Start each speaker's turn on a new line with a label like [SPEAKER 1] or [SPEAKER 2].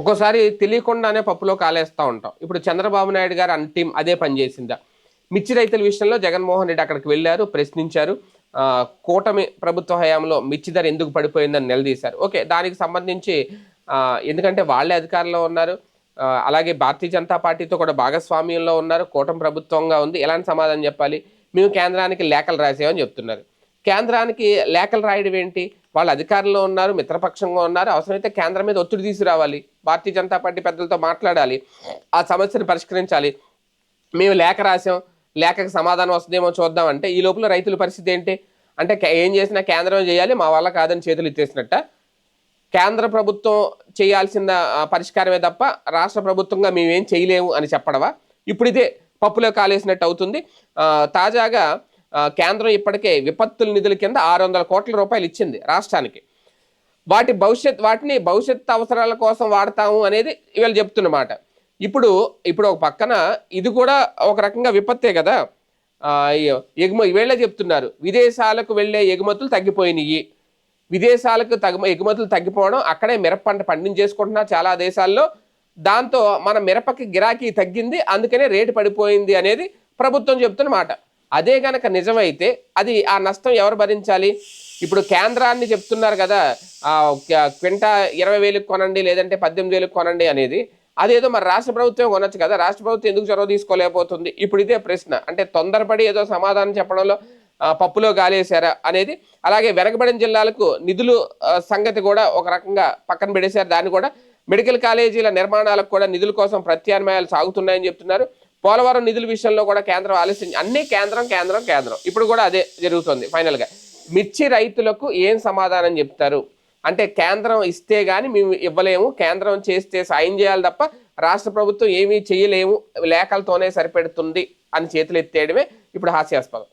[SPEAKER 1] ఒక్కోసారి తెలియకుండానే పప్పులో కాలేస్తూ ఉంటాం. ఇప్పుడు చంద్రబాబు నాయుడు గారు అన్ టీం అదే పని చేసిందా? మిర్చి రైతుల విషయంలో జగన్మోహన్ రెడ్డి అక్కడికి వెళ్ళారు ప్రశ్నించారు. కూటమి ప్రభుత్వ హయాంలో మిర్చి ధర ఎందుకు పడిపోయిందని నిలదీశారు. ఓకే దానికి సంబంధించి ఎందుకంటే వాళ్ళే అధికారంలో ఉన్నారు. అలాగే భారతీయ జనతా పార్టీతో కూడా భాగస్వామ్యంలో ఉన్నారు. కూటమి ప్రభుత్వంగా ఉంది. ఎలాంటి సమాధానం చెప్పాలి? మేము కేంద్రానికి లేఖలు రాసామని చెప్తున్నారు. కేంద్రానికి లేఖలు రాయడం ఏంటి? వాళ్ళు అధికారంలో ఉన్నారు మిత్రపక్షంగా ఉన్నారు. అవసరమైతే కేంద్రం మీద ఒత్తిడి తీసుకురావాలి. భారతీయ జనతా పార్టీ పెద్దలతో మాట్లాడాలి. ఆ సమస్యను పరిష్కరించాలి. మేము లేఖ రాసాం లేఖకు సమాధానం వస్తుందేమో చూద్దాం అంటే ఈ లోపల రైతుల పరిస్థితి ఏంటి? అంటే ఏం చేసినా కేంద్రం చేయాలి మా వల్ల కాదని చేతులు ఇచ్చేసినట్ట కేంద్ర ప్రభుత్వం చేయాల్సిన పరిష్కారమే తప్ప రాష్ట్ర ప్రభుత్వంగా మేమేం చేయలేము అని చెప్పడవా ఇప్పుడు ఇదే పప్పులో కాలేసినట్టు అవుతుంది. తాజాగా కేంద్రం ఇప్పటికే విపత్తుల నిధుల కింద ఆరు వందల కోట్ల రూపాయలు ఇచ్చింది రాష్ట్రానికి. వాటి భవిష్యత్ వాటిని భవిష్యత్ అవసరాల కోసం వాడతాము అనేది వీళ్ళు చెప్తున్నమాట. ఇప్పుడు ఇప్పుడు ఒక పక్కన ఇది కూడా ఒక రకంగా విపత్తే కదా. ఎగుమ వీళ్ళే చెప్తున్నారు. విదేశాలకు వెళ్ళే ఎగుమతులు తగ్గిపోయినాయి. విదేశాలకు తగ్గ ఎగుమతులు తగ్గిపోవడం అక్కడే మిరప పంట పండించేసుకుంటున్నారు చాలా దేశాల్లో. దాంతో మన మిరపకి గిరాకీ తగ్గింది అందుకనే రేటు పడిపోయింది అనేది ప్రభుత్వం చెబుతున్నమాట అదే గనక నిజమైతే అది ఆ నష్టం ఎవరు భరించాలి? ఇప్పుడు కేంద్రాన్ని చెప్తున్నారు కదా క్వింటా ఇరవై వేలకు కొనండి లేదంటే పద్దెనిమిది వేలకు కొనండి అనేది. అదేదో మరి రాష్ట్ర ప్రభుత్వం కొనొచ్చు కదా రాష్ట్ర ప్రభుత్వం ఎందుకు చొరవ తీసుకోలేకపోతుంది? ఇప్పుడు ఇదే ప్రశ్న. అంటే తొందరపడి ఏదో సమాధానం చెప్పడంలో పప్పులో గాలేశారా అనేది. అలాగే వెనకబడిన జిల్లాలకు నిధులు సంగతి కూడా ఒక రకంగా పక్కన పెడేశారు దాన్ని కూడా మెడికల్ కాలేజీల నిర్మాణాలకు కూడా నిధుల కోసం ప్రత్యామ్నాయాలు సాగుతున్నాయని చెప్తున్నారు. పోలవరం నిధుల విషయంలో కూడా కేంద్రం ఆలస్యం అన్ని కేంద్రం కేంద్రం కేంద్రం. ఇప్పుడు కూడా అదే జరుగుతుంది ఫైనల్గా. మిర్చి రైతులకు ఏం సమాధానం చెప్తారు? అంటే కేంద్రం ఇస్తే కానీ మేము ఇవ్వలేము కేంద్రం చేస్తే సాయం చేయాలి తప్ప రాష్ట్ర ప్రభుత్వం ఏమీ చేయలేము లేఖలతోనే సరిపెడుతుంది అని చేతులు ఎత్తేయడమే ఇప్పుడు హాస్యాస్పదం.